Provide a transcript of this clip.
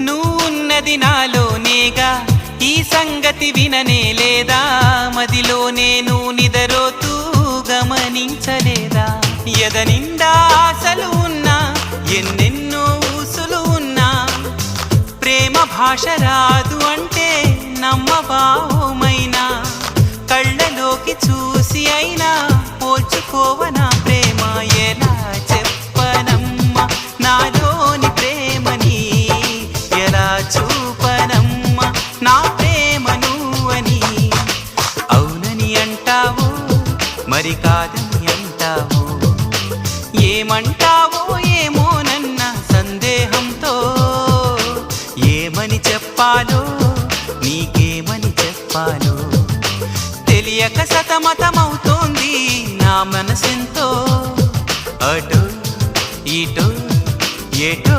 నువ్వున్నది నాలోనేగా. ఈ సంగతి విననే లేదా? మదిలో నేను నిదరోతూ గమనించలేదా? ఎద నిండా ఆశలు ఉన్నా ఎన్నెన్నో ఊసులు ఉన్నా. ప్రేమ భాష రాదు అంటే నమ్మబావుమైనా కళ్ళలోకి చూసి అయినా పోల్చుకోవనా? చూపనమ్మా నా ప్రేమ నువ్వని అవునని అంటావు మరి కాదని అంటావు. ఏమంటావో ఏమో నన్న సందేహంతో. ఏమని చెప్పాలో నీకేమని చెప్పాలో. తెలియక సతమతమవుతోంది నా మనసెంతో. అటు ఇటు ఎటో